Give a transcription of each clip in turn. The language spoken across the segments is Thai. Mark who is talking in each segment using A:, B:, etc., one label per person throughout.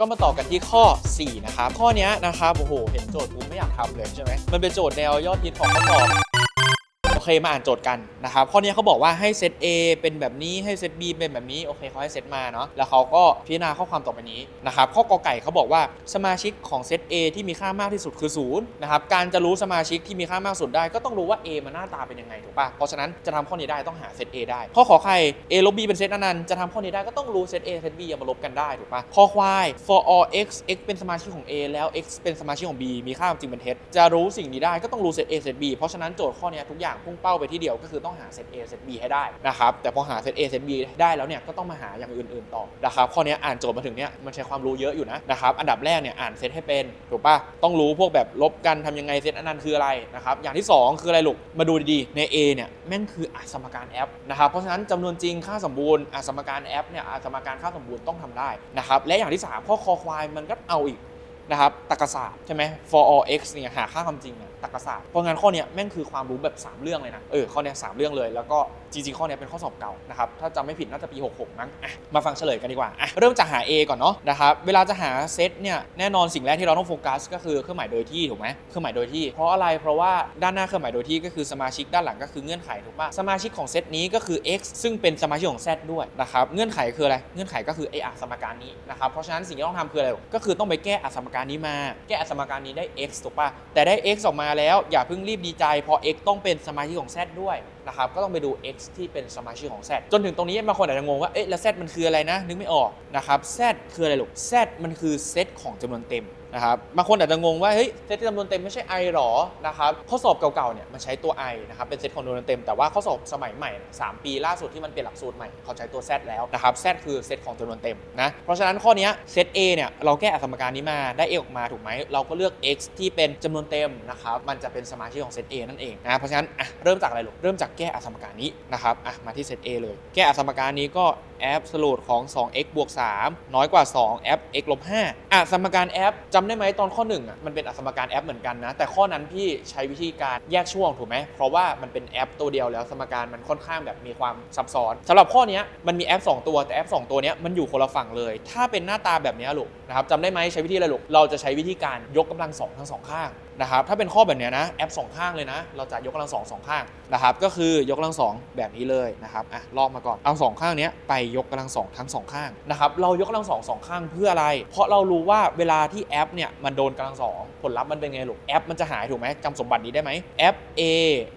A: ก็มาต่อกันที่ข้อ 4 นะครับ ข้อนี้นะครับ โอ้โห เห็นโจทย์กูไม่อยากทำเลยใช่ไหมมันเป็นโจทย์แนวยอดฮิตของข้อสอบ เคมาอ่านโจทย์กันนะครับข้อนี้เขาบอกว่าให้เซต A เป็นแบบนี้ให้เซต B เป็นแบบนี้โอเคเขาให้เซตมาเนาะแล้วเขาก็พิจารณาข้อความต่อไปนี้นะครับข้อกอไก่เขาบอกว่าสมาชิกของเซต A ที่มีค่ามากที่สุดคือ0นะครับการจะรู้สมาชิกที่มีค่ามากสุดได้ ก็ต้องรู้ว่า A มันหน้าตาเป็นยังไงถูกป่ะเพราะฉะนั้นจะทำข้อนี้ได้ต้องหาเซต A ได้ข้อขอไข่ A ลบ B เป็นเซตอนันต์จะทำข้อนี้ได้ก็ต้องรู้เซต A เซต B เอามาลบกันได้ถูกป่ะข้อควาย for all x x เป็นสมาชิกของ A แล้ว x เป็นสมาชิกของ B มีค่าจริงเป็นเท็จจะรู้สิ่งนี้ได้ก็ต้องรู้เซต A เซต B เพราะฉะนั้นโจทย์ข้อนี้ทุกอย่างพุ่งเป้าไปที่เดียวก็คือต้องหาเซต A เซต B ให้ได้นะครับแต่พอหาเซต A เซต B ได้แล้วเนี่ยก็ต้องมาหาอย่างอื่นๆต่อนะครับข้อนี้อ่านโจทย์มาถึงเนี่ยมันใช้ความรู้เยอะอยู่นะนะครับอันดับแรกเนี่ยอ่านเซตให้เป็นถูกป่ะต้องรู้พวกแบบลบกันทำยังไงเซตอันนั้นคืออะไรนะครับอย่างที่สองคืออะไรลูกมาดูดีๆใน A เนี่ยแม่งคืออสมการแอปนะครับเพราะฉะนั้นจำนวนจริงค่าสมบูรณ์อสมการแอปเนี่ยอสมการค่าสมบูรณ์ต้องทำได้นะครับและอย่างที่สามข้อคอควายมันก็เอาอีกนะครับตรรกศาสตร์ใช่ไหม for all x เนี่ยหาค่าความจริงเนี่ย ตรรกศาสตร์เพราะงั้นข้อเนี้ยแม่งคือความรู้แบบ 3 เรื่องเลยนะเออข้อเนี้ยสามเรื่องเลยแล้วก็ จริงๆข้อเนี้ยเป็นข้อสอบเก่านะครับถ้าจำไม่ผิดน่าจะปี 66 มั้งมาฟังเฉลยกันดีกว่าเริ่มจากหา A ก่อนเนาะนะครับเวลาจะหาเซตเนี่ยแน่นอนสิ่งแรกที่เราต้องโฟกัสก็คือเครื่องหมายโดยที่ถูกไหมเครื่องหมายโดยที่เพราะอะไรเพราะว่าด้านหน้าเครื่องหมายโดยที่ก็คือสมาชิกด้านหลังก็คือเงื่อนไขถูกป่ะสมาชิกของเซตนี้ก็คือ x ซึ่งเป็นสมาชิกของ z ด้วยนะครับเงื่อนไขคืออะไรเงื่อนไขก็คือไออสมการนี้นะครับเพราะฉะนั้นสิ่งที่ต้องทำคืออะไรก็คือต้องไปแก้อสมการนี้มา แก้อสมการนี้ได้ x ถูกป่ะแต่ได้ x ออกมาแล้วอย่าเพิ่งรีบดีใจเพราะ x ต้องเป็นสมาชิกของ z ด้วยนะครับก็ต้องไปดู x ที่เป็นสมาชิกของ z จนถึงตรงนี้บางคนอาจจะงงว่า เอ๊ะ แล้ว z มันคืออะไรนะ นึกไม่ออกนะครับ z คืออะไรลูก z มันคือเซตของจำนวนเต็ม นะครับบางคนอาจจะงงว่าเฮ้ยเซตจำนวนเต็มไม่ใช่ i หรอนะครับข้อสอบเก่าๆเนี่ยมันใช้ตัว i นะครับเป็นเซตของจำนวนเต็มแต่ว่าข้อสอบสมัยใหม่ 3 ปีล่าสุดที่มันเปลี่ยนหลักสูตรใหม่เขาใช้ตัว z แล้วนะครับ z คือเซตของจำนวนเต็มนะเพราะฉะนั้นข้อนี้เซต a เนี่ยเราแก้อสมการนี้มาได้ a ออกมาถูกไหมเราก็เลือก x ที่เป็นจำนวนเต็มนะครับมันจะเป็นสมาชิกของเซต a นั่นเองนะเพราะฉะนั้นอะเริ่มจากอะไรลูกเริ่มจากแก้อสมการนี้นะครับอะมาที่เซต a เลย แก้อสมการนี้ก็ แอปสลูดของ 2x บวก3น้อยกว่า 2 แอป x ลบ5อะสมการแอปจำได้ไหมตอนข้อ1อะมันเป็นอสมการแอปเหมือนกันนะ แต่ข้อนั้นพี่ใช้วิธีการแยกช่วงถูกไหม เพราะว่ามันเป็นแอปตัวเดียวแล้วสมการมันค่อนข้างแบบมีความซับซ้อนสำหรับข้อนี้มันมีแอป 2 ตัวแต่แอป 2 ตัวนี้มันอยู่คนละฝั่งเลย ถ้าเป็นหน้าตาแบบนี้ลูกนะครับจำได้ไหมใช้วิธีอะไรลูกเราจะใช้วิธีการยกกำลังสองทั้งสองข้างนะครับถ้าเป็นข้อแบบนี้นะแอปสองข้างเลยนะ เราจะยกกำลังสองสองข้างนะครับก็คือยกกำลังสองแบบนี้เลยนะครับอะลอกมาก่อนเอาสองข้างนี้ไปยกกำลังสองทั้งสองข้างนะครับเรายกกำลังสองสองข้างเพื่ออะไร เพราะเรารู้ว่าเวลาที่แอปเนี่ยมันโดนกำลังสองผลลัพธ์มันเป็นไงลูกแอปมันจะหายถูกไหมจำสมบัตินี้ได้ไหมแอป A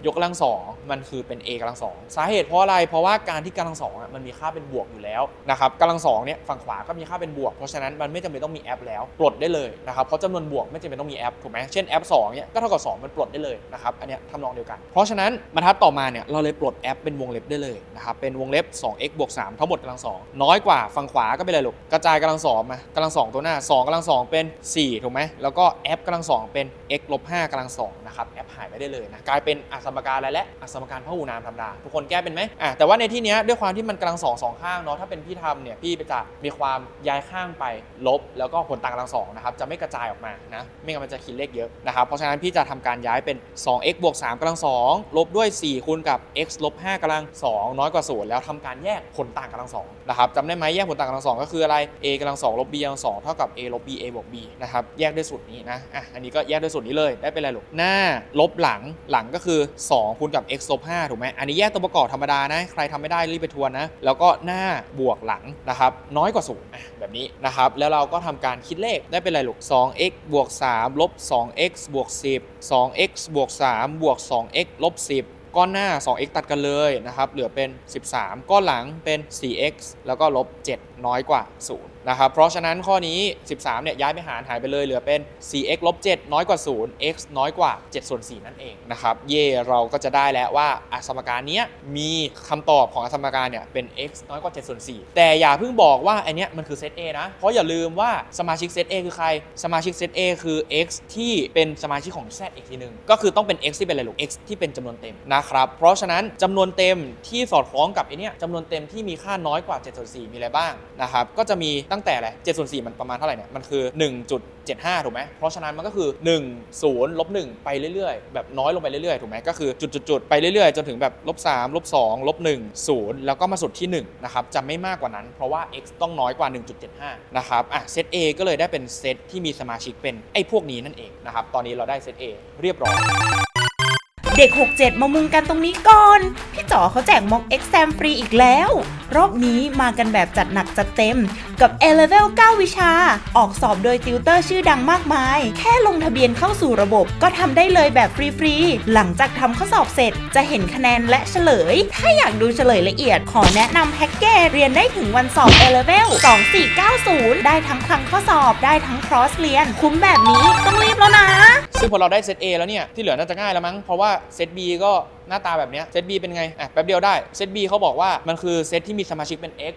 A: ยกกำลังสอง มันคือเป็น A กำลังสองสาเหตุเพราะอะไร เพราะว่าการที่กำลังสองมันมีค่าเป็นบวกอยู่แล้วนะครับกำลังสองเนี่ยฝั่งขวาก็มีค่าเป็นบวก เพราะฉะนั้นมันไม่จำเป็นต้องมีแอปแล้วปลดได้เลยนะครับเพราะจำนวนบวกไม่จำเป็นต้องมีแอปถูกไหมเช่นแอป2เนี่ยก็เท่ากับ 2 มันปลดได้เลยนะครับอันเนี้ยทำนองเดียวกัน เพราะฉะนั้นบรรทัดต่อมาเนี่ยเราเลยปลดแอปเป็นวงเล็บได้เลยนะครับเป็นวงเล็บ 2x บวก3ทั้งหมดกำลังสองน้อยกว่าฝั่งขวาก็เป็นอะไรลูกกระจายกำลังสองมากำลังสองตัวหน้า2กำลังสองเป็น 4 ถูกไหมแล้วก็แอปกำลังสองเป็น x ลบ5กำลังสองนะครับแอปหายไปได้เลยนะกลายเป็นอสมการอะไรและอสมการพหูนามธรรมดา ทุกคนแก้เป็นไหมอะแต่ว่าในที่เนี้ยด้วยความที่มันกำลังสองสองข้างเนาะถ้าเป็นพี่ทำเนี่ยพี่จะมีความย้ายข้างไปลบ แล้วก็ผลต่างกำลังสองนะครับจะไม่กระจายออกมานะไม่งั้นมันจะคิดเลขเยอะนะครับเพราะฉะนั้นพี่จะทำการย้ายเป็น 2x บวก3กำลังสองลบด้วย 4คูณกับ x ลบ5กำลังสองน้อยกว่า0แล้วทำการแยกผลต่างกำลังสองนะครับจำได้ไหมแยกผลต่างกำลังสองก็คืออะไร a กำลังสองลบ b กำลังสองเท่ากับ a ลบ b a บวก b นะครับแยกด้วยสูตรนี้นะอะอันนี้ก็แยกด้วยสูตรนี้เลยได้เป็นอะไรลูกหน้าลบหลังหลังก็คือ 2คูณกับ x ลบ5ถูกไหมอันนี้แยกตัวประกอบธรรมดานะ ใครทำไม่ได้รีบไปทวนนะ แล้วก็หน้าบวกหลังนะครับ น้อยกว่าศูนย์แบบนี้นะครับ แล้วเราก็ทำการคิดเลขได้เป็นไรลูก 2x บวก3ลบ 2x บวก10 2x บวก3บวก 2x ลบ10 ก้อนหน้า 2x ตัดกันเลยนะครับเหลือเป็น 13 ก้อนหลังเป็น 4x แล้วก็ลบ 7 น้อยกว่า 0 นะครับ เพราะฉะนั้นข้อนี้ 13 เนี่ยย้ายไปหารหายไปเลยเหลือเป็น 4x ลบ 7 น้อยกว่า 0 x น้อยกว่า7ส่วน4นั่นเองนะครับ เย่เราก็จะได้แล้วว่าอสมการนี้มีคำตอบของอสมการเนี่ยเป็น x น้อยกว่า7ส่วน4แต่อย่าเพิ่งบอกว่าไอเนี้ยมันคือเซต A นะ เพราะอย่าลืมว่าสมาชิกเซต A คือใคร สมาชิกเซต A คือ x ที่เป็นสมาชิกของ z อีกทีหนึ่งก็คือต้องเป็น x ที่เป็นอะไรลูก x ที่เป็นจำนวนเต็มนะครับ เพราะฉะนั้นจำนวนเต็มที่สอดคล้องกับไอเนี้ยจำนวนเต็มที่มีค่าน้อยกว่า7ส่วน4มีอะไรบ้างนะครับ ก็จะมีตั้งแต่อะไร7ส่วน4มันประมาณเท่าไหร่เนี่ย มันคือ 1.75 ถูกไหม เพราะฉะนั้นมันก็คือ 1 0ลบ1ไปเรื่อยๆ แบบน้อยลงไปเรื่อยๆ ถูกไหมก็คือจุดๆๆไปเรื่อยๆ จนถึงแบบลบ3ลบ2ลบ1 0 แล้วก็มาสุดที่ 1 นะครับ จะไม่มากกว่านั้น เพราะว่า x ต้องน้อยกว่า 1.75 นะครับ อะ เซต A ก็เลยได้เป็นเซตที่มีสมาชิกเป็นไอ้พวกนี้นั่นเองนะครับ ตอนนี้เราได้เซต A เรียบร้อย
B: เด็ก 67 มามุงกันตรงนี้ก่อน พี่จ๋อเขาแจกม็อก exam ฟรีอีกแล้วรอบนี้มากันแบบจัดหนักจัดเต็ม กับ A level 9 วิชา ออกสอบโดยติวเตอร์ชื่อดังมากมาย แค่ลงทะเบียนเข้าสู่ระบบก็ทำได้เลยแบบฟรีๆ หลังจากทำข้อสอบเสร็จจะเห็นคะแนนและเฉลย ถ้าอยากดูเฉลยละเอียด ขอแนะนำแพ็กเกจเรียนได้ถึงวันสอบ A level 2490 ได้ทั้งคลังข้อสอบได้ทั้ง cross เรียน คุ้มแบบนี้ต้องรีบแล้วนะ
A: ซึ่งพอเราได้เซต A แล้วเนี่ยที่เหลือน่าจะง่ายแล้วมั้งเพราะว่าเซต B ก็ หน้าตาแบบเนี้ยเซต B เป็นไงอะแป๊บเดียวได้เซต B เขาบอกว่ามันคือเซตที่มีสมาชิกเป็น X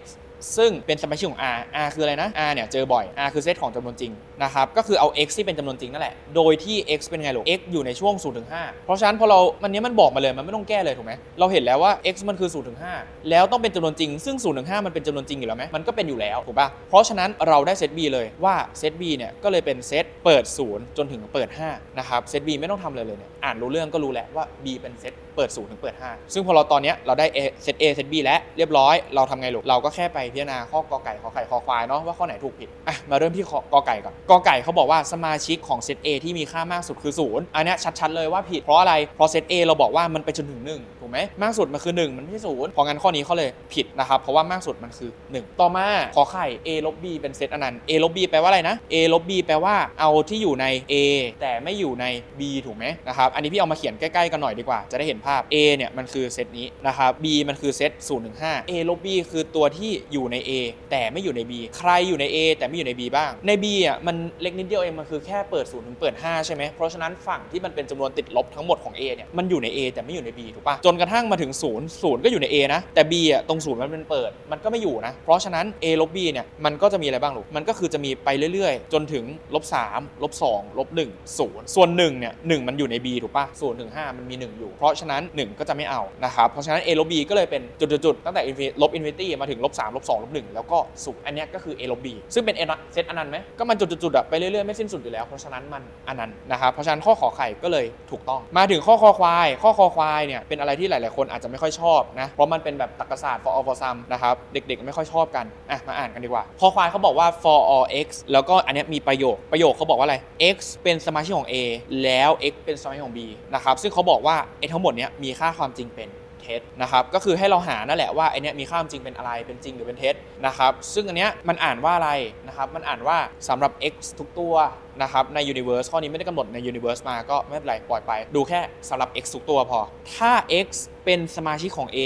A: ซึ่งเป็นสมาชิกของ R R คืออะไรนะ R เนี่ยเจอบ่อย R คือเซตของจำนวนจริงนะครับก็คือเอา X ที่เป็นจำนวนจริงนั่นแหละ โดยที่ X เป็นไงลูก X อยู่ในช่วง0ถึง5เพราะฉะนั้นพอเรามันนี้มันบอกมาเลยมันไม่ต้องแก้เลยถูกไหมเราเห็นแล้วว่า X มันคือ0ถึง5แล้วต้องเป็นจำนวนจริง ซึ่ง0ถึง5มันเป็นจำนวนจริงอยู่แล้วไหมมันก็เป็นอยู่แล้วถูกป่ะเพราะฉะนั้นเราได้เซต B เลยว่าเซต B เนี่ยก็เลยเป็นเซตเปิด 0 จนถึงเปิด5นะครับเซต B ไม่ต้องทำเลยเลยเนี่ยอ่านรู้เรื่องก็รู้แหละว่า B เป็นเซตเปิด0ถึงเปิด5ซึ่งพอเราตอนนี้เราได้เซต A เซต B แล้วเรียบร้อยเราทำไงลูกเราก็แค่ไปพิจารณาข้อกอไก่ขอไข่คอควายเนาะว่าข้อไหนถูกผิดอะมาเริ่มที่กอไก่ก่อนกอไก่เขาบอกว่าสมาชิกของเซต A ที่มีค่ามากสุดคือ0อันนี้ชัดๆเลยว่าผิดเพราะอะไรเพราะเซต A เราบอกว่ามันไปจนถึง1ถูกไหมมากสุดมันคือ 1 มันไม่ใช่ศูนย์เพราะงั้นข้อนี้เขาเลยผิดนะครับเพราะว่ามากสุดมันคือ 1 ต่อมาขอไข่ A ลบ B เป็นเซตอนันต์ A ลบ B แปลว่าอะไรนะ A ลบ B แปลว่าเอาที่อยู่ใน A แต่ไม่อยู่ใน B ถูกไหมนะครับอันนี้พี่เอามาเขียนใกล้ๆกันหน่อยดีกว่า จะได้เห็นภาพ A เนี่ยมันคือเซตนี้นะครับ B มันคือเซต0-5 A ลบ B คือตัวที่อยูู่่ใน A แต่ไม่อยู่ใน B ใครอยู่ใน A แต่ไม่อยู่ใน B บ้าง ใน B อะมันเล็กนิดเดียวเองมันคือแค่เปิด0ถึงเปิด 5 ใช่ไหมเพราะฉะนั้นฝั่งที่มันเป็นจำนวนติดลบทั้งหมดของ A เนี่ยมันอยู่ใน A แต่ไม่อยู่ใน B ถูกปะจนกระทั่งมาถึง 0 0 ก็อยู่ใน A นะ แต่ B อะตรง 0 มันเป็นเปิด มันก็ไม่อยู่นะ เพราะฉะนั้น A ลบ B เนี่ยมันก็จะมีอะไรบ้างลูกมันก็คือจะมีไปเรื่อยๆ จนถึงลบ3ลบ2ลบ1 0 ส่วน1เนี่ย1มันอยู่ใน B ถูกปะ0ถึง5มันมี 1 อยู่ เพราะฉะนั้น 1 ก็จะไม่เอานะครับเพราะฉะนั้น A ลบ B ก็เลยเป็นจุดๆตั้งแต่ลบ infinity มาถึงลบ3ลบ2ลบ1แล้วก็ศูนย์อันนี้ก็คือ A ลบ B ซึ่งเป็นเซตอนันต์ไหมก็มันจุดๆๆอะไปเรื่อยๆไม่สิ้นสุดอยู่แล้วเพราะฉะนั้นมันอนันต์นะครับเพราะฉะนั้นข้อขอไข่ก็เลยถูกต้อง มาถึงข้อคอควาย ข้อคอควายเนี่ยเป็นอะไรที่หลายๆ คนอาจจะไม่ค่อยชอบนะเพราะมันเป็นแบบตรรกศาสตร์ for all for some นะครับเด็กๆ ไม่ค่อยชอบกันอะมาอ่านกันดีกว่าคอควายเขาบอกว่า for all x แล้วก็อันนี้มีประโยคประโยคเขาบอกว่าอะไร x เป็นสมาชิกของ A แล้ว x เป็นสมาชิกของ B นะครับซึ่งเขาบอกว่าไอ้ทั้งหมดเนี้ยมีค่าความจริงเป็น เท็จนะครับก็คือให้เราหานั่นแหละว่าไอเนี้ยมีค่าจริงเป็นอะไรเป็นจริงหรือเป็นเท็จ นะครับซึ่งอันเนี้ยมันอ่านว่าอะไรนะครับมันอ่านว่าสำหรับ x ทุกตัวนะครับใน universe ข้อนี้ไม่ได้กำหนดใน universe มาก็ไม่เป็นไรปล่อยไป ดูแค่สำหรับ x ทุกตัวพอ ถ้า x เป็นสมาชิกของ A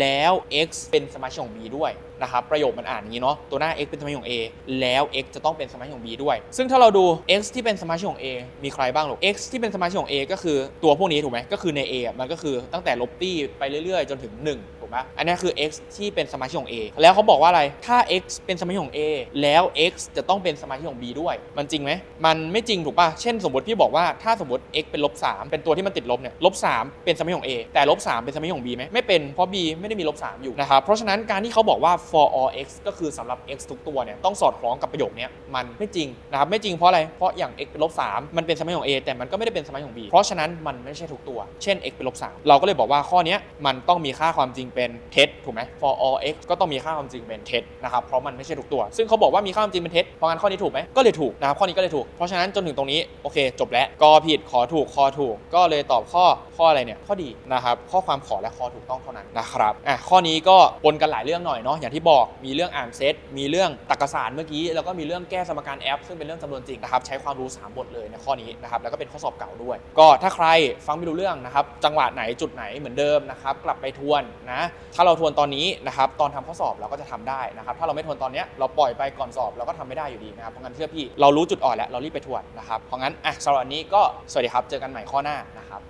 A: แล้ว x เป็นสมาชิกของ B ด้วยนะครับประโยคมันอ่านอย่างนี้เนาะตัวหน้า x เป็นสมาชิกของ A แล้ว x จะต้องเป็นสมาชิกของ B ด้วย ซึ่งถ้าเราดู x ที่เป็นสมาชิกของ A มีใครบ้างหรอ x ที่เป็นสมาชิกของ A ก็คือตัวพวกนี้ถูกไหมก็คือใน A มันก็คือตั้งแต่ลบตี้ไปเรื่อยๆ จนถึง 1 กไหมอันนี้คือ x ที่เป็นสมาชิกของ A แล้วเขาบอกว่าอะไรถ้า x เป็นสมาชิกของ A แล้ว x จะต้องเป็นสมาชิกของ B ด้วย มันจริงไหมมันไม่จริงถูกป่ะเช่นสมมติพี่บอกว่าถ้าสมมติ x เป็นลบ3เป็นตัวที่มันติดลบเนี่ยลบ3เป็นสมาชิกของ A แต่ลบ3เป็นสมาชิกของ B ไหมไม่เป็นเพราะ B ไม่ได้มีลบ3อยู่นะครับเพราะฉะนั้นการที่เขาบอกว่า for all x ก็คือสำหรับ x ทุกตัวเนี่ยต้องสอดคล้องกับประโยคนี้มันไม่จริงนะครับไม่จริงเพราะอะไรเพราะอย่าง x เป็นลบ3มันเป็นสมาชิกของ A แต่มันก็ไม่ได้เป็นสมาชิกของ B เพราะฉะนั้นมันไม่ใช่ทุกตัว เช่น x เป็นลบ3เราก็เลยบอกว่าข้อนี้มันต้องมีค่าความจริงเป็นเท็จถูกไหม for all x ก็ต้องมีค่าความจริงเป็นเท็จนะครับ เพราะมันไม่ใช่ทุกตัว ซึ่งเขาบอกว่ามีค่าความจริงเป็นเท็จ เพราะงั้นข้อนี้ถูกไหม ก็เลยถูกนะครับ ข้อนี้ก็เลยถูก เพราะฉะนั้นจนถึงตรงนี้ โอเค จบแล้ว กอผิด ขอถูก คอถูก ก็เลยตอบข้อ ข้ออะไรเนี่ย ข้อดีนะครับ ข้อความขอและข้อถูกต้องเท่านั้นนะครับ อะ ข้อนี้ก็ปนกันหลายเรื่องหน่อยเนาะ อย่างที่บอก มีเรื่องอ่านเซต มีเรื่องตรรกศาสตร์เมื่อกี้ แล้วก็มีเรื่องแก้สมการแอป ซึ่งเป็นเรื่องจำนวนจริงนะครับ ใช้ความรู้ 3 บทเลยในข้อนี้นะครับ แล้วก็เป็นข้อสอบเก่าด้วย ก็ถ้าใครฟังไม่รู้เรื่องนะครับ จังหวะไหนจุดไหนเหมือนเดิมนะครับ กลับไปทวนนะถ้าเราทวนตอนนี้นะครับตอนทำข้อสอบเราก็จะทำได้นะครับถ้าเราไม่ทวนตอนนี้เราปล่อยไปก่อนสอบเราก็ทำไม่ได้อยู่ดีนะครับเพราะงั้นเชื่อพี่เรารู้จุดอ่อนแล้วเรารีบไปทวนนะครับเพราะงั้นอะสำหรับวันนี้ก็สวัสดีครับเจอกันใหม่ข้อหน้านะครับ